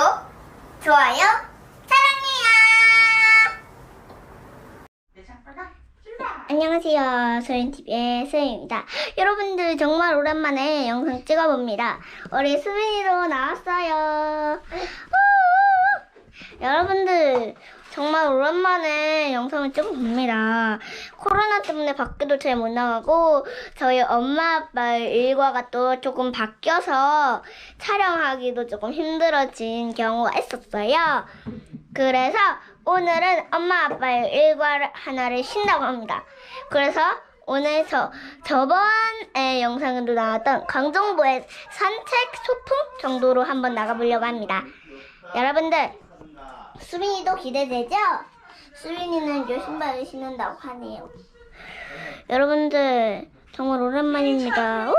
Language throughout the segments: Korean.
구독, 좋아요, 사랑해요. 안녕하세요. 소연TV의 소연입니다. 여러분들 정말 오랜만에 영상 찍어봅니다. 우리 수빈이도 나왔어요. 우! 여러분들 정말 오랜만에 영상을 찍어 봅니다. 코로나 때문에 밖에도 잘 못 나가고 저희 엄마 아빠 일과가 또 조금 바뀌어서 촬영하기도 조금 힘들어진 경우가 있었어요. 그래서 오늘은 엄마 아빠의 일과를 하나를 쉰다고 합니다. 그래서 오늘 저 저번에 영상에도 나왔던 강정보의 산책 소풍 정도로 한번 나가보려고 합니다. 여러분들 수빈이도 기대되죠? 수빈이는 요 신발을 신는다고 하네요. 여러분들 정말 오랜만입니다. 우!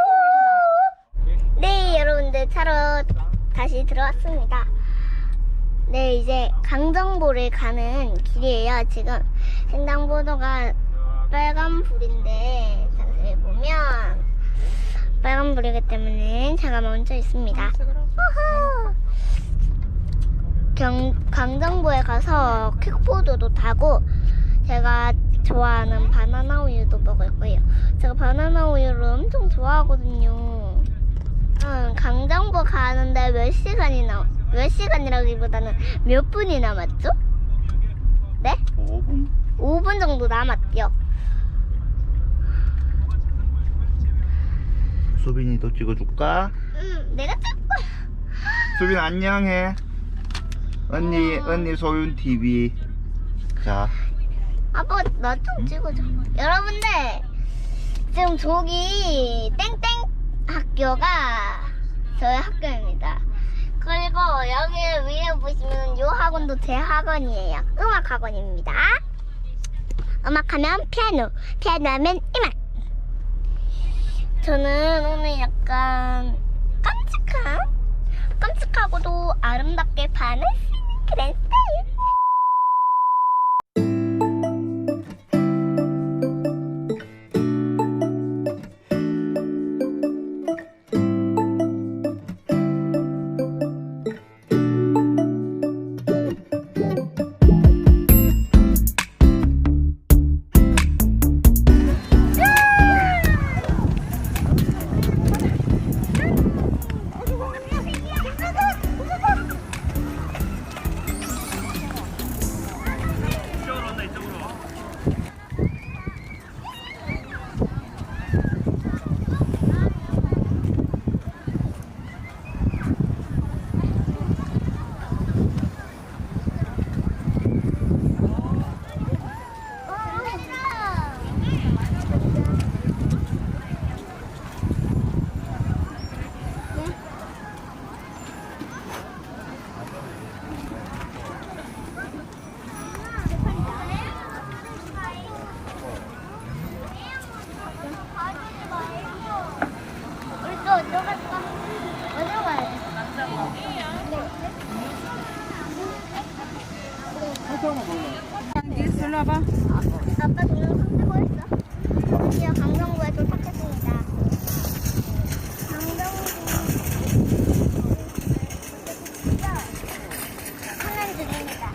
네, 여러분들 차로 다시 들어왔습니다. 네, 이제 강정보를 가는 길이에요. 지금 횡단보도가 빨간불인데 자세히 보면 빨간불이기 때문에 차가 멈춰 있습니다. 경, 강정보에 가서 킥보드도 타고 제가 좋아하는 바나나 우유도 먹을 거예요. 제가 바나나 우유를 엄청 좋아하거든요. 응, 강정보 가는데 몇 시간이 남, 몇 시간이라기보다는 몇 분이 남았죠? 네? 5분? 5분 정도 남았죠. 수빈이도 찍어줄까? 응, 내가 자꾸 수빈 안녕해. 언니, 어. 언니 소윤 TV. 자, 아빠 나 좀 찍어줘. 여러분들 지금 저기 땡땡 학교가 저희 학교입니다. 그리고 여기 위에 보시면 요 학원도 제 학원이에요. 음악 학원입니다. 음악하면 피아노, 피아노 하면 음악. 저는 오늘 약간 깜찍한, 깜찍하고도 아름답게 있 는 일로 와봐. 아빠 동영 찍고 있어. 드디어 강정구에 도착했습니다. 강정구. 하는 중입니다.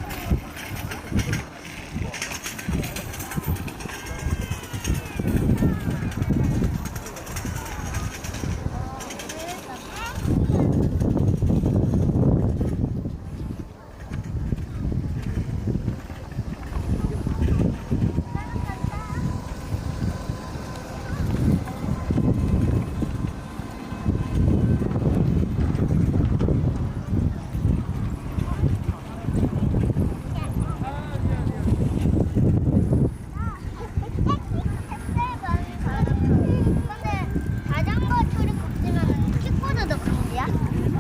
근데 자전거 출입국지면 킥보드도 금지야?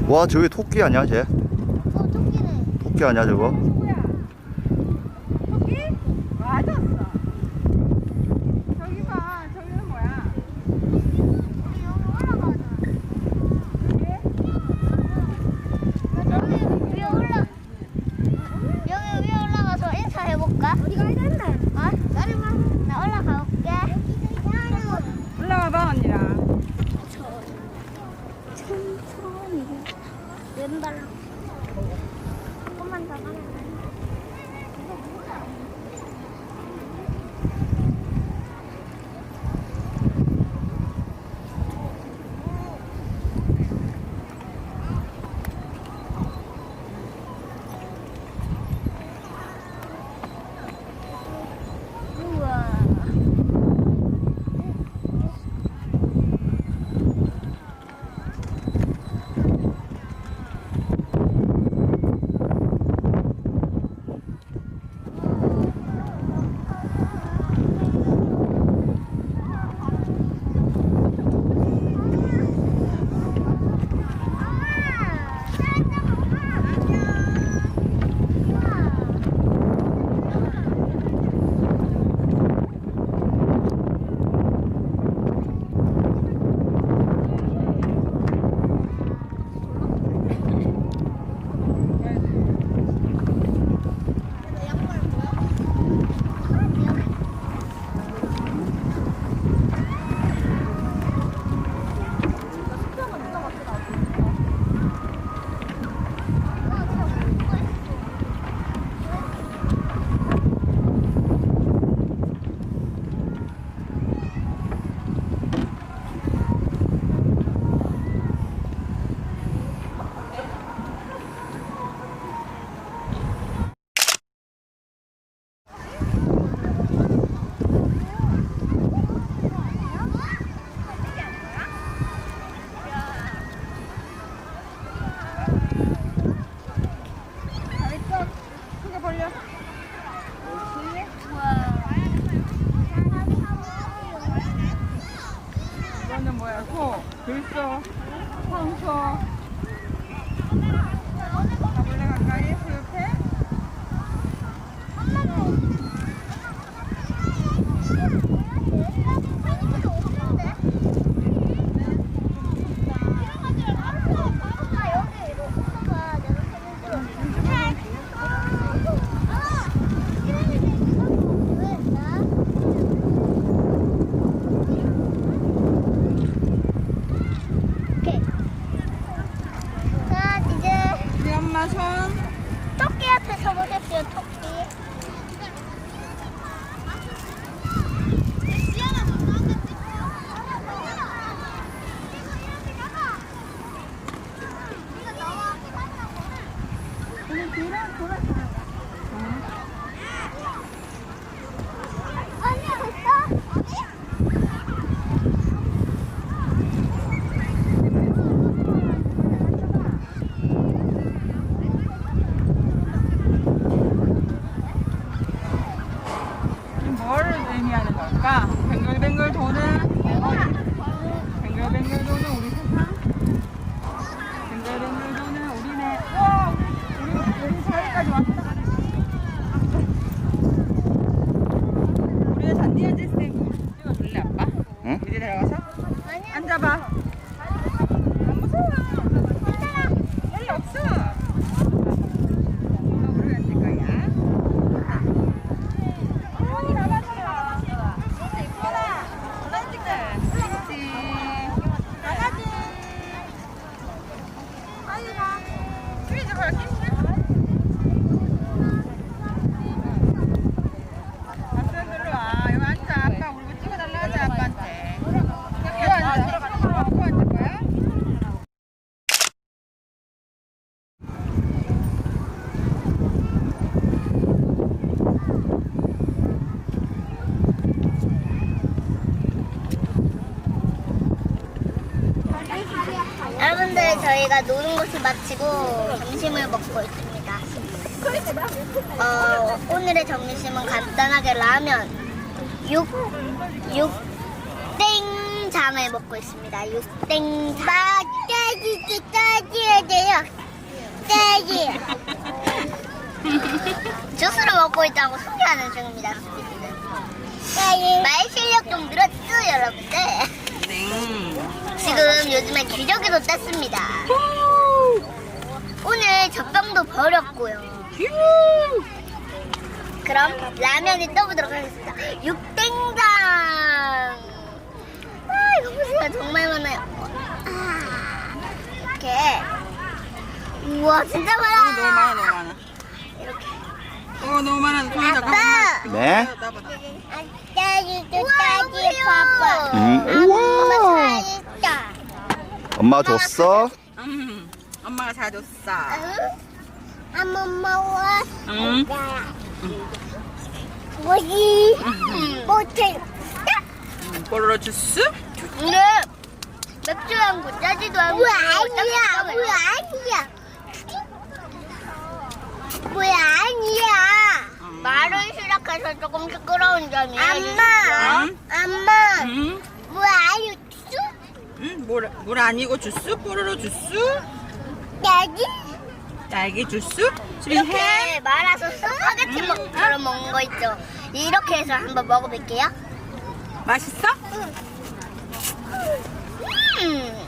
와, 저기 토끼 아니야, 쟤? 어, 토끼는 토끼 아니야, 저거? 소, 들소, 황소. 저희가 노는 것을 마치고 점심을 먹고 있습니다. 어, 오늘의 점심은 간단하게 라면, 육, 육땡장을 먹고 있습니다. 육땡장. 따지, 따지야 돼요. 따지. 주스를 먹고 있다고 소개하는 중입니다. 말 실력 좀 늘었죠, 여러분들? 요즘에 기저귀도 땄습니다. 오늘 젖병도 버렸고요. 그럼 라면을 떠보도록 하겠습니다. 육땡장. 아 이거 보세요 정말 많아요. 아, 이렇게. 우와 진짜 많아. 어, 너무 많아, 너무 많아. 이렇게. 어, 너무 많아. 잠깐. 아빠. 네? 나보다. 따지도 따지 파파. 음, 우와. 엄마. 엄마 줬어? 음, 엄마가 사줬어. 안 먹어. 응. 뭐지? 못해. 뽀로로 주스? 근데 맵지도 않고 짜지도 않고 왜 아니야? 왜 아니야? 왜 아니야? 말은 시작해서 조금 시끄러운 점이 엄마, 응? 엄마, 응? 왜 아니야? 응? 물, 물 아니고 주스? 뽀로로 주스? 짜지? 딸기 주스? 이렇게 말아서 스파게티 먹처럼 먹는 거 있죠? 이렇게 해서 한번 먹어볼게요. 맛있어? 음.